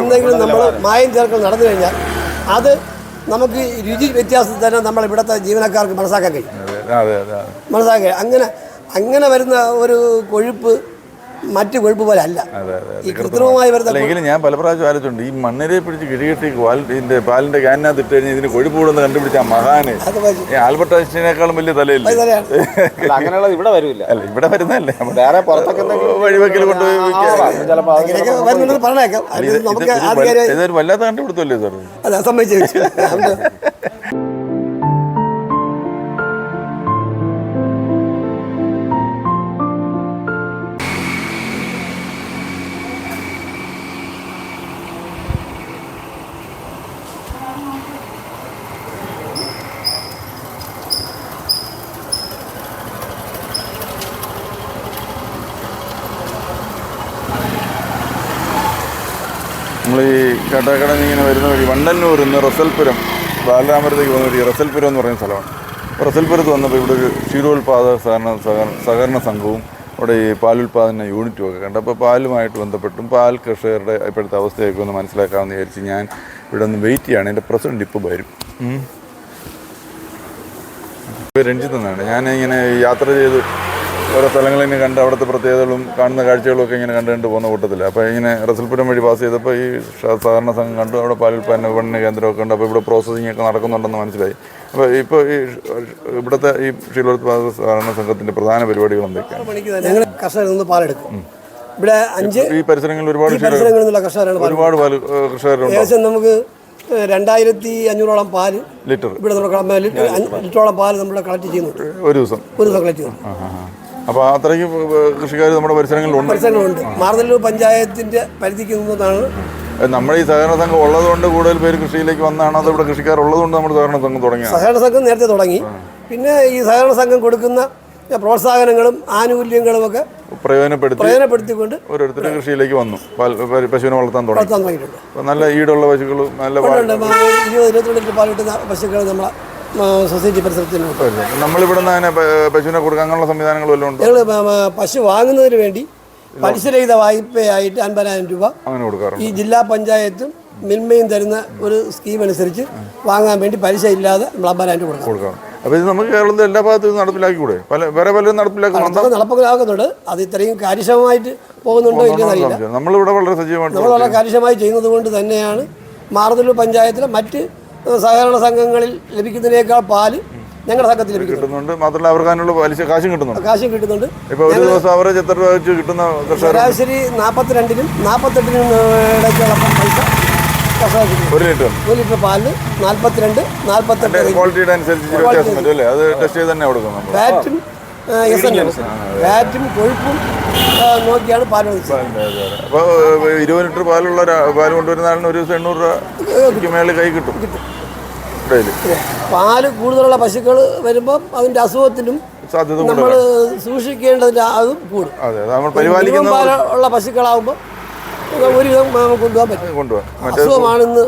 എന്തെങ്കിലും നമ്മൾ മായം ചേർക്കൽ നടന്നു കഴിഞ്ഞാൽ അത് നമുക്ക് രുചി വ്യത്യാസം തന്നെ നമ്മൾ ഇവിടുത്തെ ജീവനക്കാർക്ക് മനസ്സാക്കാൻ കഴിയും. മനസ്സാക്കാൻ കഴിയും. അങ്ങനെ അങ്ങനെ വരുന്ന ഒരു കൊഴുപ്പ് മറ്റ് കൊഴുപ്പ് പോലെ അല്ല. ഈ കൃത്രിമമായി വരുന്ന ഞാൻ പല പ്രാവശ്യം ആലോചിച്ചുണ്ട് ഈ മണ്ണിരെ പിടിച്ച് കിഴികെട്ടി പാലിന്റെ പാലിന്റെ ക്യാനകത്ത് ഇട്ട് കഴിഞ്ഞാൽ ഇതിന് കൊഴുപ്പ് കൂടുന്ന കണ്ടുപിടിച്ച മഹാന്. ആൽബർട്ട് ഐൻസ്റ്റീനേക്കാളും വലിയ തലയില്ല? അങ്ങനെയുള്ളത് ഇവിടെ വരില്ല അല്ല ഇവിടെ വരുന്നതല്ലേ? വേറെ പുറത്തൊക്കെ വഴിവെക്കൽ കൊണ്ടുപോയി ഇതൊരു വല്ലാത്ത കണ്ടുപിടുത്തല്ലേ സാർ അല്ല സമ്മതിച്ചു. വെച്ചു അതുകൊണ്ട് നമ്മൾ ഈ കാട്ടാക്കട ഇങ്ങനെ വരുന്ന വഴി വണ്ടന്നൂർ ഇന്ന് റസൽപുരം ബാലരാമരത്തേക്ക് പോകുന്ന വഴി റസൽപുരം എന്ന് പറയുന്ന സ്ഥലമാണ്. അപ്പോൾ റസൽപുരത്ത് വന്നപ്പോൾ ഇവിടെ ഒരു ക്ഷീരോത്പാദക സഹകരണ സഹകരണ സംഘവും അവിടെ ഈ പാലുൽപാദന യൂണിറ്റും ഒക്കെ കണ്ടു. അപ്പോൾ പാലുമായിട്ട് ബന്ധപ്പെട്ടും പാൽ കർഷകരുടെ ഇപ്പോഴത്തെ അവസ്ഥയൊക്കെ ഒന്ന് മനസ്സിലാക്കാമെന്ന് വിചാരിച്ച് ഞാൻ ഇവിടെ ഒന്ന് വെയിറ്റ് ചെയ്യാണ് എന്റെ പ്രസിഡന്റ് ഇപ്പോൾ വരും. രഞ്ജിത്ത് എന്നാണ്. ഞാനിങ്ങനെ ഇങ്ങനെ യാത്ര ചെയ്ത് ഓരോ സ്ഥലങ്ങളിൽ ഇനി കണ്ട് അവിടുത്തെ പ്രത്യേകതകളും കാണുന്ന കാഴ്ചകളും ഒക്കെ ഇങ്ങനെ കണ്ട് കണ്ട് പോകുന്ന കൂട്ടത്തില്ല അപ്പോൾ ഇങ്ങനെ റസൽപുരം വഴി പാസ് ചെയ്തപ്പോൾ ഈ സഹകരണ സംഘം കണ്ടു. അവിടെ പാലുൽപ്പന്ന വിപണന കേന്ദ്രമൊക്കെ ഉണ്ട് അപ്പോൾ ഇവിടെ പ്രോസസ്സിംഗ് ഒക്കെ നടക്കുന്നുണ്ടെന്ന് മനസ്സിലായി. അപ്പോൾ ഇപ്പോൾ ഈ ഇവിടുത്തെ ഈ ക്ഷീരോത്പാദക സഹകരണ സംഘത്തിന്റെ പ്രധാന പരിപാടികൾ എന്തൊക്കെയാണ്? ഞങ്ങൾ കർഷകരിൽ നിന്ന് പാലെടുക്കും. ഇവിടെ അഞ്ച് ഈ പരിസരങ്ങളിൽ ഒരുപാട് ഈ കർഷകരാണ് ഒരുപാട് പാൽ കർഷകരുണ്ട്? ഏകദേശം നമുക്ക് രണ്ടായിരത്തി അഞ്ഞൂറോളം പാൽ ലിറ്റർ. ഇവിടെ അഞ്ച് ലിറ്ററോളം പാൽ നമ്മൾ കളക്ട് ചെയ്യുന്നുണ്ട്. ഒരു ദിവസം. ഒരു ദിവസം കളക്ട് ചെയ്യുന്നു അപ്പോൾ അത്രയ്ക്ക് കൃഷിക്കാർ നമ്മുടെ പരിസരങ്ങളിലുണ്ട്. പരിസരങ്ങളുണ്ട് മാർദല്ലൂർ പഞ്ചായത്തിന്റെ പരിധിക്ക് നിന്നതാണ് നമ്മുടെ ഈ സഹകരണ സംഘം ഉള്ളതുകൊണ്ട് കൂടുതൽ പേര് കൃഷിയിലേക്ക് വന്നാണ്. അത് ഇവിടെ കൃഷിക്കാർ ഉള്ളതുകൊണ്ട് നമ്മുടെ സഹകരണ സംഘം തുടങ്ങി സഹകരണ സംഘം നേരത്തെ തുടങ്ങി. പിന്നെ ഈ സഹകരണ സംഘം കൊടുക്കുന്ന പ്രോത്സാഹനങ്ങളും ആനുകൂല്യങ്ങളും ഒക്കെ പ്രയോജനപ്പെടുത്തി പ്രയോജനപ്പെടുത്തിക്കൊണ്ട് ഓരോരുത്തരും കൃഷിയിലേക്ക് വന്നു. പശുവിനെ വളർത്താൻ തുടങ്ങി. നല്ല ഈടുള്ള പശുക്കളും നല്ല ഇരുപത് ഇരുപത്തിരണ്ട് പാൽ കിട്ടുന്ന പശുക്കൾ നമ്മളെ സൊസൈറ്റി പരിസരത്തിന് നമ്മളിവിടെ നിന്ന് പശുവിനെ കൊടുക്കാൻ അങ്ങനെയുള്ള സംവിധാനങ്ങൾ വല്ലതും ഉണ്ട്? ഞങ്ങൾ പശു വാങ്ങുന്നതിന് വേണ്ടി പലിശരഹിത വായ്പയായിട്ട് അൻപതിനായിരം രൂപ അങ്ങനെ കൊടുക്കാറുണ്ട്. ഈ ജില്ലാ പഞ്ചായത്തും മിൽമയും തരുന്ന ഒരു സ്കീം അനുസരിച്ച് വാങ്ങാൻ വേണ്ടി പലിശ ഇല്ലാതെ നമ്മൾ അമ്പതിനായിരം രൂപ കൊടുക്കാം. അപ്പോൾ ഇത് നമുക്ക് കേരളത്തിൽ എല്ലാ ഭാഗത്തും നടപ്പിലാക്കിക്കൂടെ? പല വേറെ പലരും നടപ്പിലാക്കുന്നുണ്ട് നടപ്പിലാക്കുന്നുണ്ട്. അത് ഇത്രയും കാര്യക്ഷമമായിട്ട് പോകുന്നുണ്ടോ ഇല്ലെന്ന് അറിയില്ല. നമ്മളിവിടെ വളരെ സജീവമായിട്ട് നമ്മൾ വളരെ കാര്യക്ഷമമായി ചെയ്യുന്നത് കൊണ്ട് തന്നെയാണ് മാറുതല്ലൂർ പഞ്ചായത്തിലെ മറ്റ് സഹകരണ സംഘങ്ങളിൽ ലഭിക്കുന്നതിനേക്കാൾ പാൽ ഞങ്ങളുടെ സംഘത്തിൽ കിട്ടുന്നുണ്ട്. മാത്രമല്ല അവർക്ക് അതിനുള്ള പലിശ കാശും കിട്ടുന്നുണ്ട്. കാശും കിട്ടുന്നുണ്ട്. ഇപ്പോൾ ഒരു ദിവസം അവറേജ് എത്ര രൂപ വെച്ച് കിട്ടുന്ന ശരാശരി നാൽപ്പത്തിരണ്ടിനും നാൽപ്പത്തെട്ടിനും ഇടയ്ക്കുള്ള പൈസ ഒരു ലിറ്റർ. ഒരു ലിറ്റർ പാലിന് നാൽപ്പത്തിരണ്ട് നാൽപ്പത്തെട്ട് ക്വാളിറ്റിയുടെ അനുസരിച്ച് വ്യത്യാസം വരും അല്ലേ? അത് ടെസ്റ്റ് ചെയ്ത് തന്നെ കൊടുക്കും ഫാറ്റും എസ് എൻ ഫാറ്റും കൊഴുപ്പും നോക്കിയാണ് പാൽ അപ്പോൾ ഇരുപത് ലിറ്റർ പാലുള്ള പാൽ പാൽ കൊണ്ടുവരുന്ന ആളിന് ഒരു ദിവസം എണ്ണൂറ് രൂപ മേളിൽ കൈ കിട്ടും. പാൽ കൂടുതലുള്ള പശുക്കൾ വരുമ്പോൾ അതിന്റെ അസുഖത്തിനും നമ്മൾ സൂക്ഷിക്കേണ്ടതിന്റെ സൂക്ഷിക്കേണ്ടതിന്റെ അതും കൂടും. മിനിമം പരിപാലിക്കുന്ന പാലുള്ള പശുക്കളാകുമ്പോൾ ഒരുവിധം നമുക്ക് കൊണ്ടുപോകാൻ പറ്റും. അസുഖമാണെന്ന്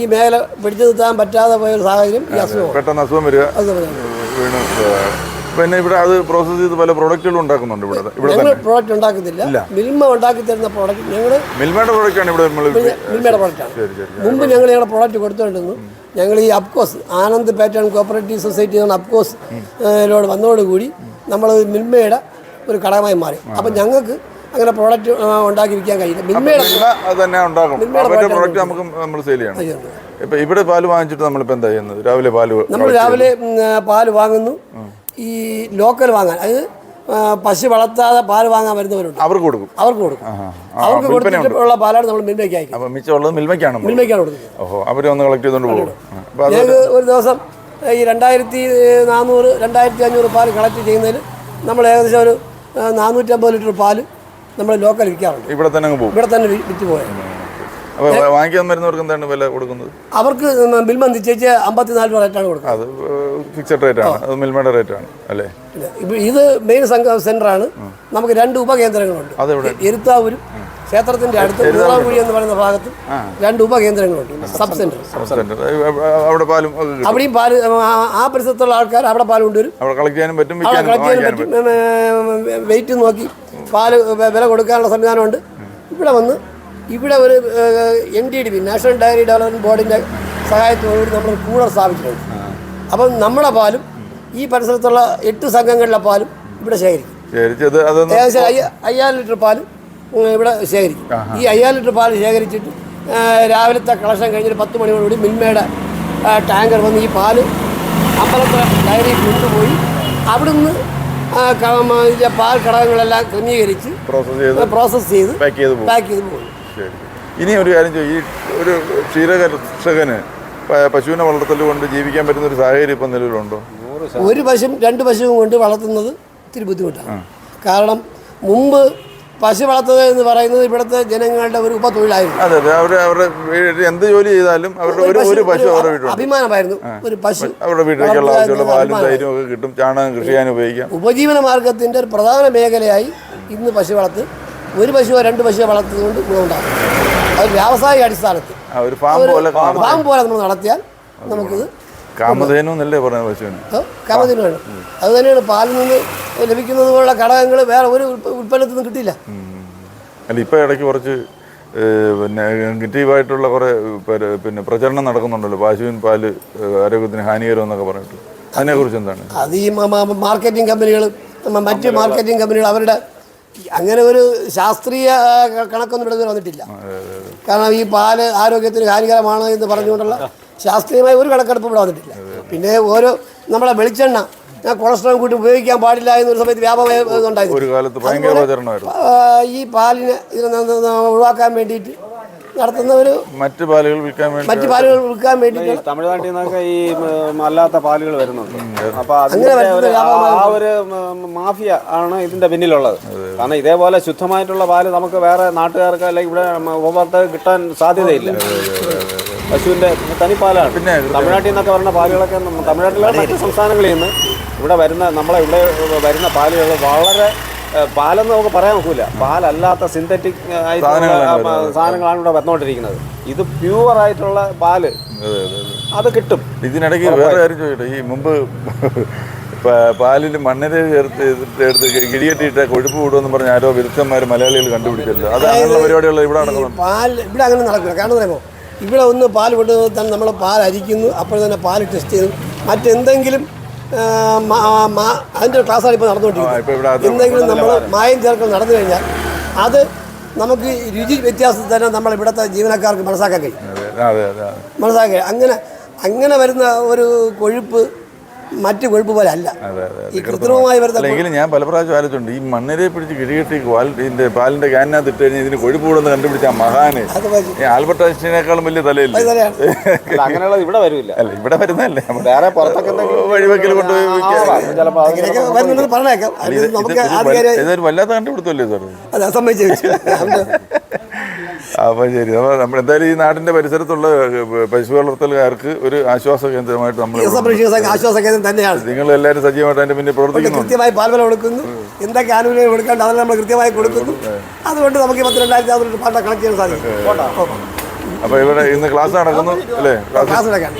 ഈ മേഖല പിടിച്ചു നിർത്താൻ പറ്റാതെ പോയ ഒരു സാഹചര്യം ഈ അസുഖം പെട്ടെന്ന് അസുഖം വരിക. പിന്നെ ഇവിടെ അത് പ്രോസസ് ചെയ്ത് പല പ്രോഡക്റ്റുകളും ഉണ്ടാക്കുന്നുണ്ട് ഇവിടെ. ഇവിടെ പ്രോഡക്റ്റ് ഉണ്ടാക്കുന്നില്ല. മിൽമ ഉണ്ടാക്കി തരുന്ന പ്രോഡക്റ്റ് ഞങ്ങൾ മിൽമയുടെ പ്രോഡക്റ്റാണ് ഇവിടെ നമ്മൾ മിൽമയുടെ പ്രോഡക്റ്റാണ് മുമ്പ് ഞങ്ങൾ ഞങ്ങളുടെ പ്രോഡക്റ്റ് കൊടുത്തുകൊണ്ടിരുന്നു ഞങ്ങൾ ഈ Apcos Anand pattern cooperative society എന്ന അപ്കോസ് ലോട് വന്നതോടുകൂടി നമ്മൾ മിൽമയുടെ ഒരു ഘടകമായി മാറി. അപ്പം ഞങ്ങൾക്ക് അങ്ങനെ പ്രോഡക്റ്റ് ഉണ്ടാക്കി വിൽക്കാൻ കഴിയില്ല. മിൽമയുടെ അത് തന്നെ ഉണ്ടാക്കും പ്രോഡക്റ്റ് നമുക്ക് നമ്മൾ സെയിൽ ചെയ്യണം. ഇപ്പൊ ഇവിടെ പാൽ വാങ്ങിച്ചിട്ട് നമ്മളിപ്പോൾ എന്താ ചെയ്യുന്നത്? രാവിലെ പാൽ നമ്മൾ രാവിലെ പാൽ പാൽ വാങ്ങുന്നു. ഈ ലോക്കൽ വാങ്ങാൻ. അത് പശു വളർത്താതെ പാൽ വാങ്ങാൻ വരുന്നവരുണ്ട്. അവർക്ക് കൊടുക്കും. അവർക്ക് കൊടുക്കും. അവർക്ക് കൊടുത്തിട്ടുള്ള പാലാണ് നമ്മൾ മിൽമയ്ക്ക് അയക്കുന്നത്. അപ്പൊ മിച്ചമുള്ളത് മിൽമയ്ക്കാണ്. മിൽമയ്ക്കാണ് കൊടുക്കുന്നത്. ഓഹോ അവർ ഒന്ന് കളക്ട് ചെയ്തുകൊണ്ട് പോകും. ഞങ്ങൾക്ക് ഒരു ദിവസം ഈ രണ്ടായിരത്തി നാനൂറ് രണ്ടായിരത്തി അഞ്ഞൂറ് പാൽ കളക്ട് ചെയ്യുന്നതിൽ നമ്മൾ ഏകദേശം ഒരു നാനൂറ്റമ്പത് ലിറ്റർ പാൽ നമ്മൾ ലോക്കൽ വിൽക്കാറുണ്ട്. ഇവിടെ തന്നെ ഇവിടെ തന്നെ വിറ്റ് പോയത് വാങ്ങിക്കാൻ വരുന്നവർക്ക് എന്താണ് വില കൊടുക്കുന്നത്? അവർക്ക് മിൽമ നിശ്ചയിച്ച് അമ്പത്തിനാല് രൂപ റേറ്റാണ് കൊടുക്കുന്നത്. അത് ഫിക്സഡ് റേറ്റ് ആണ്. അത് മിൽമയുടെ റേറ്റ് ആണ് അല്ലേ? ഇപ്പൊ ഇത് മെയിൻ സംഘ ആണ്. നമുക്ക് രണ്ട് ഉപകേന്ദ്രങ്ങളുണ്ട്. എരുത്താവൂരും ക്ഷേത്രത്തിന്റെ അടുത്ത് മൂളാംകുഴി എന്ന് പറയുന്ന ഭാഗത്ത് രണ്ട് ഉപകേന്ദ്രങ്ങളുണ്ട്. Sub centre. അവിടെ പാലും അവിടെയും പാൽ ആ- പരിസരത്തുള്ള ആൾക്കാർ അവിടെ പാൽ കൊണ്ടുവരും. അവിടെ കളക്ട് ചെയ്യാനും പറ്റും. വെയിറ്റ് നോക്കി പാൽ വില കൊടുക്കാനുള്ള സംവിധാനമുണ്ട്. ഇവിടെ വന്ന് ഇവിടെ ഒരു N D D B national dairy development ബോർഡിന്റെ സഹായത്തോടുകൂടി നമ്മൾ കൂളർ സ്ഥാപിച്ചിട്ടുണ്ട്. അപ്പം നമ്മുടെ പാലും ഈ പരിസരത്തുള്ള എട്ട് സംഘങ്ങളിലെ പാലും ഇവിടെ ശേഖരിക്കും. ഏകദേശം അയ്യ അയ്യായിരം ലിറ്റർ പാലും ഇവിടെ ശേഖരിക്കും. ഈ അയ്യായിരം ലിറ്റർ പാൽ ശേഖരിച്ചിട്ട് രാവിലത്തെ കളക്ഷൻ കഴിഞ്ഞിട്ട് പത്ത് മണിയോടുകൂടി മിൽമയുടെ ടാങ്കർ വന്ന് ഈ പാൽ അമ്പലത്തെ ഡയറിയിൽ കൊണ്ടുപോയി അവിടുന്ന് പാൽ ഘടകങ്ങളെല്ലാം ക്രമീകരിച്ച് പ്രോസസ്സ് ചെയ്ത് പാക്ക് ചെയ്ത് പോകും. ശരി ഇനി ഒരു കാര്യം ചെയ്യും ഈ ഒരു ക്ഷീരകർഷകന് പശുവിനെ വളർത്തൽ കൊണ്ട് ജീവിക്കാൻ പറ്റുന്ന ഒരു സാഹചര്യം ഇപ്പം നിലവിലുണ്ടോ? ഒരു പശുവും രണ്ട് പശുവും കൊണ്ട് വളർത്തുന്നത് ഇത്തിരി ബുദ്ധിമുട്ടാണ്. കാരണം മുമ്പ് പശു വളർത്തുക എന്ന് പറയുന്നത് ഇവിടുത്തെ ജനങ്ങളുടെ ഒരു ഉപതൊഴിലായിരുന്നു അതെ അതെ. അവർ അവരുടെ എന്ത് ജോലി ചെയ്താലും അവരുടെ ഒരു ഒരു പശു അവരുടെ അഭിമാനമായിരുന്നു. ഒരു പശു അവരുടെ വീട്ടിലേക്കുള്ള ആവശ്യമുള്ള പാലും. തൈരും ഒക്കെ കിട്ടും ചാണകം കൃഷി ചെയ്യാൻ ഉപയോഗിക്കാം. ഉപജീവന മാർഗത്തിന്റെ ഒരു പ്രധാന മേഖലയായി ഇന്ന് പശു വളർത്ത് ഒരു പശുവോ രണ്ട് പശുവോ വളർത്തുന്നതുകൊണ്ട് ഗുണമുണ്ടാകും അത് വ്യാവസായിക അടിസ്ഥാനത്തിൽ. ഒരു ഫാം പോലെ. ഫാം പോലെ നമ്മൾ നടത്തിയാൽ നമുക്ക് കാമധേനു എന്നല്ലേ പറയുന്നത് പശുവിന്? കാമധേനു അത് തന്നെയാണ് പാലിൽ നിന്ന് ലഭിക്കുന്നത് പോലുള്ള ഘടകങ്ങൾ വേറെ ഒരു ഉൽപ്പ- ഉൽപ്പന്നത്തിൽ നിന്ന് കിട്ടില്ല അല്ല ഇപ്പം ഇടയ്ക്ക് കുറച്ച് പിന്നെ നെഗറ്റീവായിട്ടുള്ള കുറേ പിന്നെ പ്രചരണം നടക്കുന്നുണ്ടല്ലോ. പശുവിൻ പാൽ ആരോഗ്യത്തിന് ഹാനികരം എന്നൊക്കെ പറഞ്ഞിട്ട്. അതിനെക്കുറിച്ച് എന്താണ്? അത് ഈ മാർക്കറ്റിംഗ് കമ്പനികൾ മറ്റ് മാർക്കറ്റിംഗ് കമ്പനികൾ അവരുടെ അങ്ങനെ ഒരു ശാസ്ത്രീയ കണക്കൊന്നും ഇവിടെ വന്നിട്ടില്ല. കാരണം ഈ പാൽ ആരോഗ്യത്തിന് ഹാനികരമാണ് എന്ന് പറഞ്ഞുകൊണ്ടുള്ള ശാസ്ത്രീയമായ ഒരു കണക്കെടുപ്പ് ഇവിടെ വന്നിട്ടില്ല. പിന്നെ ഓരോ നമ്മളെ വെളിച്ചെണ്ണ ഞാൻ കൊളസ്ട്രോൾ കൂട്ടി ഉപയോഗിക്കാൻ പാടില്ല എന്നൊരു സമയത്ത് വ്യാപകമായി ഉണ്ടായിരുന്നു ഈ പാലിനെ ഒഴിവാക്കാൻ വേണ്ടിയിട്ട് നടത്തുന്ന മറ്റു മറ്റ് പാലുകൾ വിൽക്കാൻ വേണ്ടി മറ്റു പാലുകൾ വിൽക്കാൻ വേണ്ടി തമിഴ്നാട്ടിൽ നിന്നൊക്കെ ഈ അല്ലാത്ത പാലുകൾ വരുന്നുണ്ട്. അപ്പൊ അതിന്റെ ആ- ഒരു മാഫിയ ആണ് ഇതിന്റെ പിന്നിലുള്ളത്. കാരണം ഇതേപോലെ ശുദ്ധമായിട്ടുള്ള പാൽ നമുക്ക് വേറെ നാട്ടുകാർക്ക് അല്ലെങ്കിൽ ഇവിടെ ഉപഭോക്താവ് കിട്ടാൻ സാധ്യതയില്ല. പശുവിന്റെ തനിപ്പാലാണ്. പിന്നെ തമിഴ്നാട്ടിൽ നിന്നൊക്കെ വരുന്ന പാലുകളൊക്കെ തമിഴ്നാട്ടിലെ മറ്റു സംസ്ഥാനങ്ങളിൽ നിന്ന് ഇവിടെ വരുന്ന നമ്മളെ ഇവിടെ വരുന്ന പാലുകൾ വളരെ പാലെന്ന് നമുക്ക് പറയാൻ നോക്കൂല പാലല്ലാത്ത സിന്തറ്റിക് ആയിട്ടുള്ള സാധനങ്ങളാണ് ഇവിടെ വന്നുകൊണ്ടിരിക്കുന്നത് ഇത് പ്യുവർ ആയിട്ടുള്ള പാൽ. അതെ കിട്ടും. ഇതിനിടയ്ക്ക് വേറെ കാര്യം ചോദിക്കട്ടെ. ഈ മുമ്പ് പാലിൽ മണ്ണിര ചേർത്ത് എടുത്ത് കിടികെട്ടിയിട്ട കൊഴുപ്പ് കൂടുമെന്ന് പറഞ്ഞ ആരോ വിരുദ്ധന്മാർ മലയാളികൾ കണ്ടുപിടിച്ചല്ലോ അത് അങ്ങനെയുള്ള പരിപാടികൾ ഇവിടെ നടക്കുന്നുണ്ട്. പാൽ ഇവിടെ അങ്ങനെ നടക്കില്ല. കാരണം പറയുമ്പോൾ ഇവിടെ ഒന്ന് പാൽ വിടുന്നത് തന്നെ നമ്മൾ പാൽ അരിക്കുന്നു അപ്പോൾ തന്നെ പാൽ ടെസ്റ്റ് ചെയ്തു മറ്റെന്തെങ്കിലും അതിന്റെ ക്ലാസ്സാണ് ഇപ്പോൾ നടന്നുകൊണ്ടിരിക്കുന്നത്. എന്തെങ്കിലും നമ്മൾ മായം ചേർക്കൽ നടന്നു കഴിഞ്ഞാൽ അത് നമുക്ക് രുചി വ്യത്യാസം തന്നെ നമ്മൾ ഇവിടുത്തെ ജീവനക്കാർക്ക് മനസ്സാക്കാൻ കഴിയും. മനസ്സാക്കാൻ അങ്ങനെ അങ്ങനെ വരുന്ന ഒരു കൊഴുപ്പ് മറ്റ് കൊഴുപ്പ് പോലെ അല്ല. ഈ കൃത്രിമമായി വരുന്ന ഞാൻ പല പ്രാവശ്യം ആലോചിച്ചുണ്ട് ഈ മണ്ണിരെ പിടിച്ച് കിഴികെട്ടി പാലിന്റെ പാലിന്റെ ക്യാനകത്ത് ഇട്ട് കഴിഞ്ഞാൽ ഇതിന് കൊഴുപ്പ് കൂടുന്ന കണ്ടുപിടിച്ച മഹാന്. ആൽബർട്ട് ഐൻസ്റ്റീനേക്കാളും വലിയ തലയില്ല? അങ്ങനെയുള്ള അങ്ങനെയുള്ളത് ഇവിടെ വരില്ല. അല്ല ഇവിടെ വരുന്നല്ലേ വേറെ പുറത്തൊക്കെ വഴിവെക്കൽ കൊണ്ടുപോയി ഇതൊരു വല്ലാത്ത കണ്ടുപിടുത്തല്ലേ സാർ അപ്പൊ അപ്പോൾ ശരി. അപ്പോൾ നമ്മൾ എന്തായാലും ഈ നാടിന്റെ പരിസരത്തുള്ള പശു വളർത്തലുകാർക്ക് ഒരു ആശ്വാസ കേന്ദ്രമായിട്ട് നമ്മൾ ആശ്വാസ കേന്ദ്രം തന്നെയാണ്. നിങ്ങൾ എല്ലാവരും സജീവമായിട്ട് അതിന്റെ പിന്നെ പ്രവർത്തിക്കുന്നു. കൃത്യമായി പാൽവില കൊടുക്കുന്നു. എന്തൊക്കെ ആനുകൂല്യം കൊടുക്കാണ്ട് അതെല്ലാം നമ്മൾ കൃത്യമായി കൊടുക്കുന്നു. അതുകൊണ്ട് നമുക്ക് പത്ത് രണ്ടായിരത്തി അറുന്നൂറ് പാട്ട കളക്ട് ചെയ്യാൻ സാധിക്കും. അപ്പൊ ഇവിടെ ഇന്ന് ക്ലാസ് നടക്കുന്നു അല്ലേ? ക്ലാസ് നടക്കാൻ.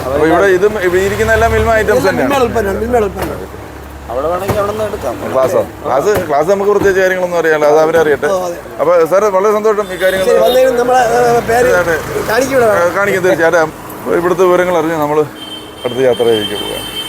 അപ്പൊ അപ്പോൾ ഇവിടെ ഇത് ഇരിക്കുന്ന എല്ലാം മിൽമ ഐറ്റംസ് തന്നെയാണ്. ഉൽപ്പന്നം മിൽമയുടെ ഉൽപ്പന്നം. ക്ലാസ്സോ ക്ലാസ് ക്ലാസ് നമുക്ക് പ്രത്യേകിച്ച് കാര്യങ്ങളൊന്നും അറിയാലോ അത് അവരറിയട്ടെ അപ്പോൾ സാർ വളരെ സന്തോഷം ഈ കാര്യങ്ങൾ കാണിക്കും തീർച്ചയായിട്ടും. ഇവിടുത്തെ വിവരങ്ങൾ അറിഞ്ഞ് നമ്മൾ അടുത്ത യാത്രയിലേക്ക് പോവുകയാണ്